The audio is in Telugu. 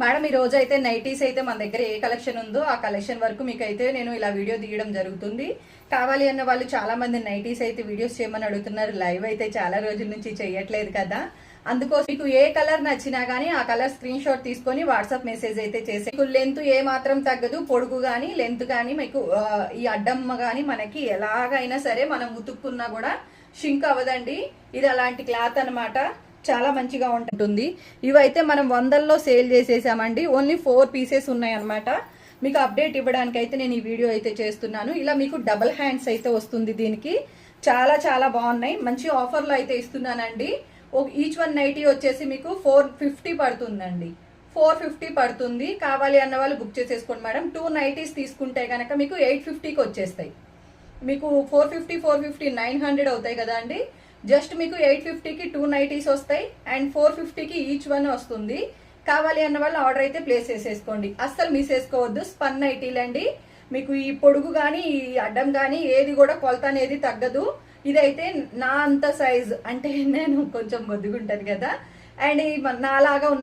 మేడం ఈ రోజు అయితే నైటీస్ అయితే మన దగ్గర ఏ కలెక్షన్ ఉందో ఆ కలెక్షన్ వరకు మీకు అయితే నేను ఇలా వీడియో తీయడం జరుగుతుంది. కావాలి అన్న వాళ్ళు చాలా మంది నైటీస్ అయితే వీడియోస్ చేయమని అడుగుతున్నారు. లైవ్ అయితే చాలా రోజుల నుంచి చేయట్లేదు కదా. అందుకోసం మీకు ఏ కలర్ నచ్చినా గానీ ఆ కలర్ స్క్రీన్ షాట్ తీసుకొని వాట్సాప్ మెసేజ్ అయితే చేసే మీకు లెంత్ ఏ మాత్రం తగ్గదు పొడుగు గానీ లెంత్ గానీ మీకు ఈ అడ్డమ్మ గానీ మనకి ఎలాగైనా సరే మనం ఉతుక్కున్నా కూడా షింక్ అవ్వదండి. ఇది అలాంటి క్లాత్ అన్నమాట. చాలా మంచిగా ఉంటుంది. ఇవైతే మనం వందల్లో సేల్ చేసేసామండి. ఓన్లీ ఫోర్ పీసెస్ ఉన్నాయన్నమాట. మీకు అప్డేట్ ఇవ్వడానికి అయితే నేను ఈ వీడియో అయితే చేస్తున్నాను. ఇలా మీకు డబల్ హ్యాండ్స్ అయితే వస్తుంది దీనికి. చాలా చాలా బాగున్నాయి. మంచి ఆఫర్లు అయితే ఇస్తున్నానండి. ఈచ్ వన్ నైటీ వచ్చేసి మీకు ఫోర్ ఫిఫ్టీ పడుతుందండి. ఫోర్ ఫిఫ్టీ పడుతుంది. కావాలి అన్న వాళ్ళు బుక్ చేసేసుకోండి మేడం. టూ నైటీస్ తీసుకుంటే కనుక మీకు ఎయిట్ ఫిఫ్టీకి వచ్చేస్తాయి. మీకు four fifty four fifty nine hundred అవుతాయి కదా అండి. జస్ట్ మీకు ఎయిట్ ఫిఫ్టీకి టూ నైటీస్ వస్తాయి అండ్ ఫోర్ ఫిఫ్టీకి ఈచ్ వన్ వస్తుంది. కావాలి అన్న వాళ్ళు ఆర్డర్ అయితే ప్లేస్ చేసేసుకోండి. అస్సలు మిస్ చేసుకోవద్దు. స్పన్ నైటీలు అండి మీకు ఈ పొడుగు కానీ ఈ అడ్డం కానీ ఏది కూడా కొలత అనేది తగ్గదు. ఇదైతే నా అంత సైజ్. అంటే నేను కొంచెం బొద్దుగుంటాను కదా. అండ్ ఈ నాలాగా